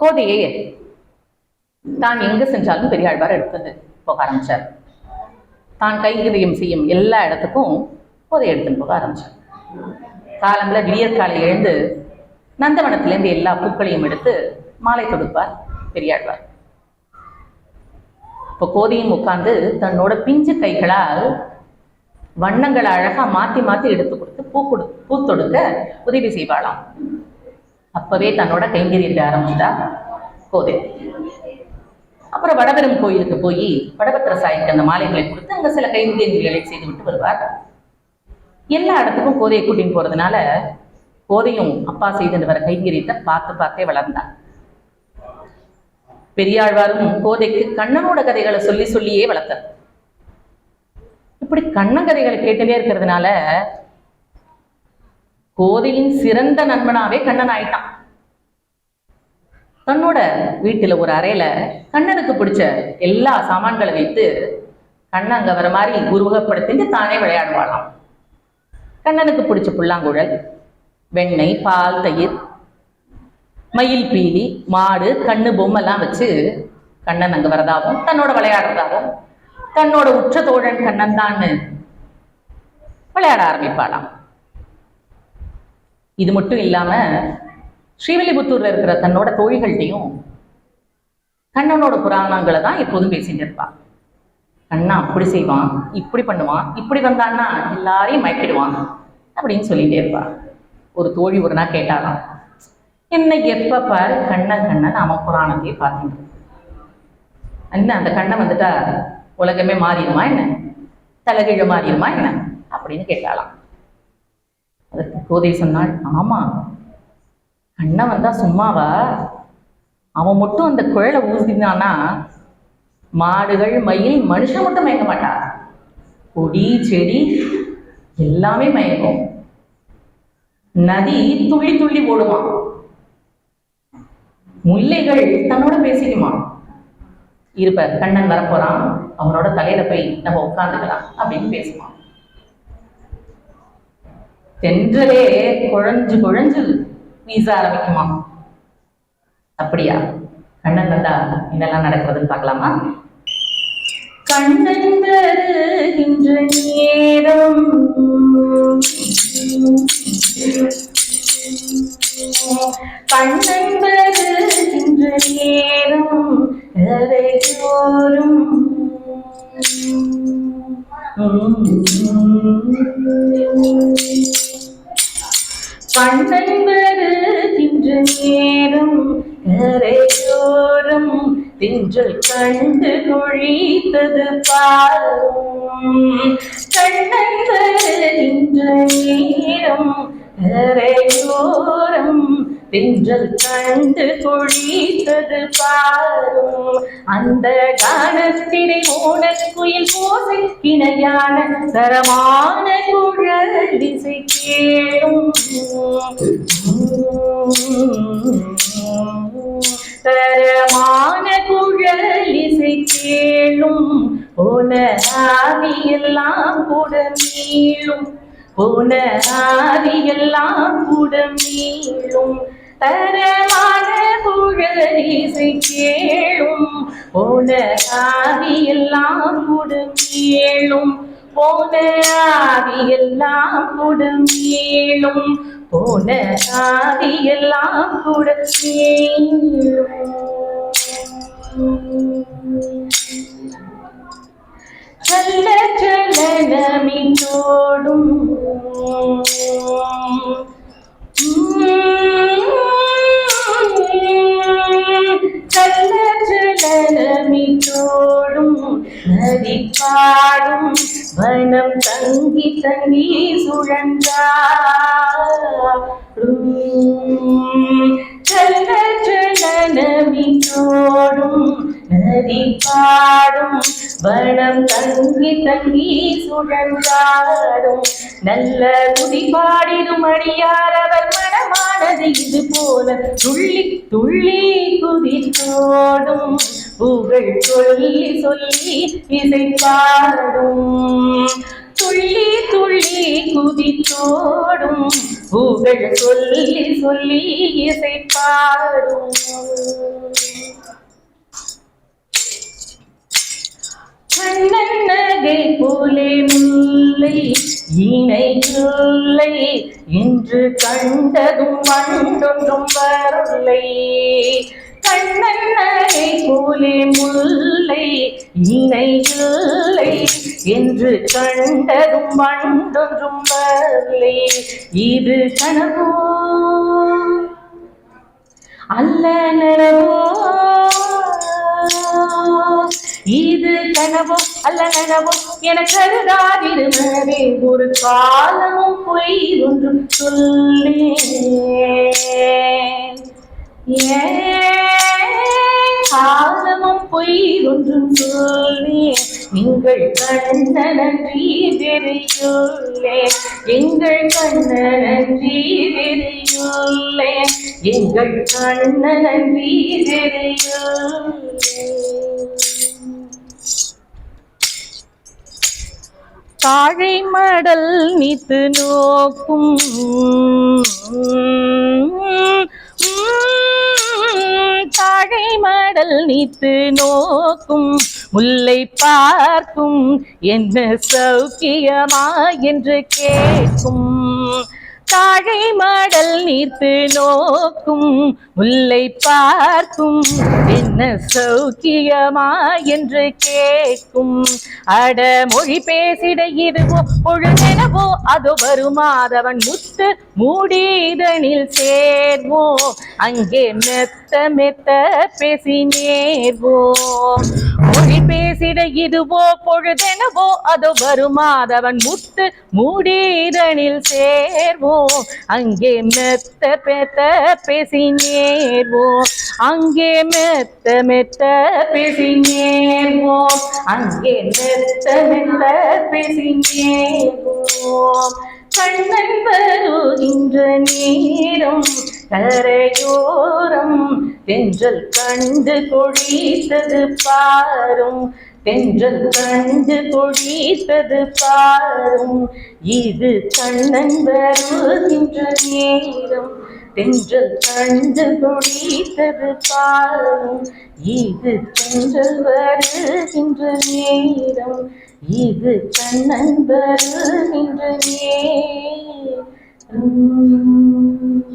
கோதையை தான் எங்கு சென்றாலும் பெரியாழ்வார் எடுத்தது போக ஆரம்பிச்சார். தான் கைங்கரியம் செய்யும் எல்லா இடத்துக்கும் கோதையை எடுத்துன்னு போக ஆரம்பிச்சார். காலம்புல விடியற்காலை எழுந்து நந்தவனத்திலேருந்து எல்லா பூக்களையும் எடுத்து மாலை தொடுப்பார் பெரியாழ்வார் இப்போ கோதையும் உட்கார்ந்து தன்னோட பிஞ்சு கைகளால் வண்ணங்களை அழகா மாத்தி மாத்தி எடுத்து கொடுத்து பூ கொடு பூ தொடுக்க உதவி செய்வாளாம். அப்பவே தன்னோட கைங்கரியத்தை ஆரம்பிச்சுட்டா கோதை. அப்புறம் வடபெரும் கோயிலுக்கு போய் வடபத்திர சாய்க்கு அந்த மாலைகளை கொடுத்து அங்க சில கைங்கரியங்களை செய்து விட்டு வருவார். எல்லா இடத்துக்கும் கோதையை கூட்டின்னு போறதுனால கோதையும் அப்பா செய்து வர கைங்கரியத்தை பார்த்து பார்த்தே வளர்ந்தார் பெரியாழ்வாரும் கோதைக்கு கண்ணனோட கதைகளை சொல்லி சொல்லியே வளர்த்தார். இப்படி கண்ணன் கதைகளை கேட்டுட்டே இருக்கிறதுனால கோதையின் சிறந்த நண்பனாவே கண்ணன் ஆயிட்டான். தன்னோட வீட்டுல ஒரு அறையில கண்ணனுக்கு பிடிச்ச எல்லா சாமான்களை வைத்து கண்ணன் அங்க வர மாதிரி உருவகப்படுத்திட்டு தானே விளையாடுவாளாம். கண்ணனுக்கு பிடிச்ச புல்லாங்குழல் வெண்ணெய் பால் தயிர் மயில் பீலி மாடு கண்ணு பொம்மெல்லாம் வச்சு கண்ணன் அங்க வரதாகவும் தன்னோட விளையாடுறதாகவும் தன்னோட உற்ற தோழன் கண்ணன் தான் விளையாட ஆரம்பிப்பாளாம். இது மட்டும் இல்லாம ஸ்ரீவில்லிபுத்தூர்ல இருக்கிற தன்னோட தோழிகள்கிட்டையும் கண்ணனோட புராணங்களை தான் எப்போதும் பேசிட்டு இருப்பா. கண்ணா அப்படி செய்வான் இப்படி பண்ணுவான் இப்படி வந்தான்னா எல்லாரையும் மயக்கிடுவான் அப்படின்னு சொல்லிட்டே இருப்பா. ஒரு தோழி ஒரு நாள் கேட்டாலாம் என்ன எப்ப பாரு கண்ணன் கண்ணன் அவன் புராணத்தையே பார்த்துட்டு என்ன அந்த கண்ணன் வந்துட்டா உலகமே மாறிடுமா என்ன? தலைகீழ மாறிடுமா என்ன? அப்படின்னு கேட்டாலாம் அதற்கு கோதை சொன்னாள் ஆமா அண்ணன் வந்தா சும்மாவா? அவன் மட்டும் அந்த குழலை ஊசினானா? மாடுகள் மயில் மனுஷன் மட்டும் மயங்க மாட்டா? கொடி செடி எல்லாமே மயங்கும். நதி துள்ளி துள்ளி ஓடுமா முல்லைகள் தன்னோட பேசிக்குமா இருப்ப கண்ணன் வரப்போறான் அவனோட தலையில போய் நம்ம உட்காந்துக்கலாம் அப்படின்னு பேசுவான் தென்றலே குழஞ்சு குழஞ்சு வீச ஆரம்பிக்குமா? அப்படியா? கண்ணன் வந்தா என்னெல்லாம் நடக்கிறதுன்னு பார்க்கலாமா? கண்ணன் வருகின்ற நேரம். கண்ணன் வருகின்ற நேரம். தோறும் கண்ணன் வருகின்ற நேரம் கரையோரம் தின்றல் கண்டு குழித்தது பாரும். கண்ணன் வருகின்ற நேரம் கரையோரம் தின்றல் கண்டு கொழித்தது பாரும். அந்த கானத்திரை ஓனக்குயில் போசை இணையான தரமான குழல் திசை கேளும். தரமான குழல் இசை கேளும். போன எல்லாம் கூட மீளும். போன எல்லாம் கூட மீளும். தரமான புகழீசு கேளும். போன ஆவியெல்லாம் குடுமேலும் போன ஆவியெல்லாம் குடுமேலும் போன ஆவியெல்லாம் குடுமேலும் நல்ல சலனமிட்டோடும் Mm-hmm. பாடும் வனம் தங்கி தங்கி சுழந்தாடும் சலனமிட்டோடும் நதி பாடும் வனம் தங்கி தங்கி சுழந்தாடும் நல்ல குடி பாடிடும் அடியாரவர் மனமானது இது போல துள்ளி துள்ளி குதித்தோடும் புகழ் சொல்லி சொல்லி இதை பாடும் துள்ளி துள்ளி குதித்தோடும் புகழ் சொல்லி சொல்லி இசை பாடும் கண்ணன் நகை போலே முல்லை இணை இல்லை இன்று கண்டதும் மண்டொன்றும் வரலை கண்ணன் போலே முல்லை இணை இல்லை என்று கண்டதும் மண்டொன்றும் வரலை இது கனவோ? அல்ல நனவோ? இது கனவோ? அல்ல நனவோ? என கருதாதிருமனவே ஒரு காலமும் பொய் ஒன்றும் சொல்லே ஏ ஆரமும் பொய் ஒன்றும் சொல்லே. நீங்கள் கண்ண நன்றி வெறியுள்ளே. எங்கள் கண்ண நன்றி வெறியுள்ளே. எங்கள் கண்ண நன்றி வெறியுள்ளே. தாழை மடல் நீத்து நோக்கும். கடல் நீத்து நோக்கும் முல்லை பார்க்கும் என்ன சௌக்கியமா என்று கேட்கும். தாழை மாடல் நீர்த்து நோக்கும் முல்லை பார்க்கும் என்ன சௌக்கியமா என்று கேட்கும். அட மொழி பேசிட இதுவோ பொழுதெனவோ அது வருமாதவன் முத்து மூடிதனில் சேர்வோ அங்கே மெத்த மெத்த பேசினேர்வோம் மொழி பேசிட இதுவோ பொழுதெனவோ அதோ வருமாதவன் முத்து மூடீரனில் சேர்வோம் அங்கே மெத்த பெத்த பேசினேர்வோம் அங்கே மெத்த மெத்த பேசினேர்வோம் அங்கே மெத்த மெத்த பேசினேர்வோம் கண்ணன் வருகின்ற நேரம் கரையோரம் தென்றல் கண்டு கொழித்தது பாரும். தென்றல் கண்டு கொழித்தது பாரும். இது கண்ணன் வருகின்ற நேரம். தென்றல் கண்டு கொழித்தது பாரும். இது தென்றல் வருகின்ற நேரம். இது கண்ணன் வருகின்ற நேரம்.